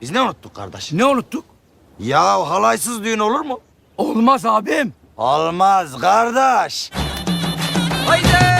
Biz ne unuttuk kardeş? Ne unuttuk? Ya halaysız düğün olur mu? Olmaz abim. Olmaz kardeş. Haydi.